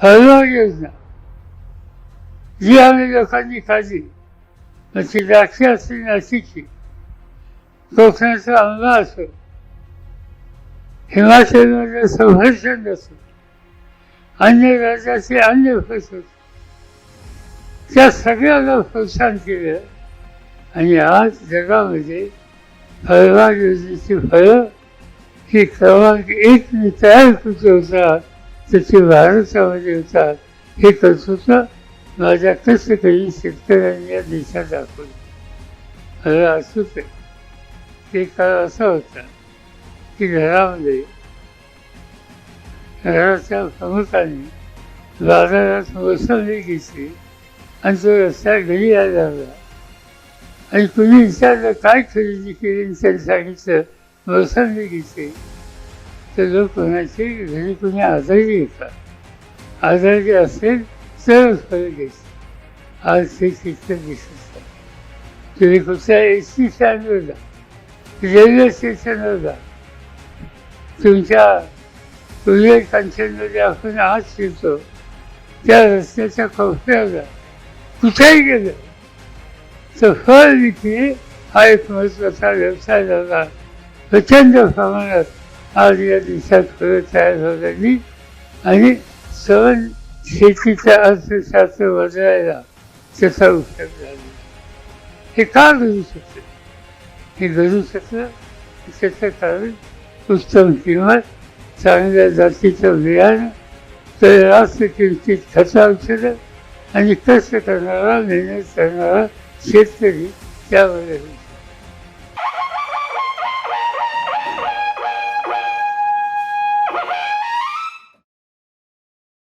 फळबाग योजना जी आम्ही लोकांनी काढली मग ती द्राक्ष असतील नाशिकची कोकणाचा आंबा असो हिमाचलमधलं सफरचंद असो अन्य राज्याचे अन्य फळ असो त्या सगळ्याला प्रोत्साहन केलं आणि आज जगामध्ये फळबाग योजनेची फळं ही क्रमांक एक मी तयार करत होता त्याची भारतामध्ये होतात हे कर्तृत्व माझ्या कष्टकरी शेतकऱ्यांनी या देशात दाखवलं. असूच आहे ते काळ असा होता की घरामध्ये घराच्या प्रमुखाने बाजारात मोसंबी घेतली आणि तो रस्ता घरी यायला लागला आणि तुम्ही विचारलं काय खरेदी केली? आणि त्यांनी सांगितलं मोसंबी घेतली तर लोक कोणाची घरी कोणी आजारी येतात आजारी असेल तरच फरक घ्यायची. आज हे तिथलं दिसत नाही. तुम्ही कुठल्या एस टी स्टँडवर जा. रेल्वे स्टेशनवर जा. तुमच्या रेल्वे कांचनमध्ये आपण आज शिरतो त्या रस्त्याच्या कोपऱ्याला कुठेही गेलं तर फळ विक्री हा एक महत्त्वाचा व्यवसाय झाला. प्रचंड प्रमाणात आज या देशात फळं तयार झालेली आणि सहज शेतीचं अर्थशास्त्र बदलायला त्याचा उपयोग झाला. हे का घडू शकतं हे घडू शकतं त्याचं कारण उत्तम किंमत चांगल्या जातीचं बियाणं तर रास्त किमतीत खता औषधं आणि कष्ट करणारा मेहनत करणारा शेतकरी त्यामध्ये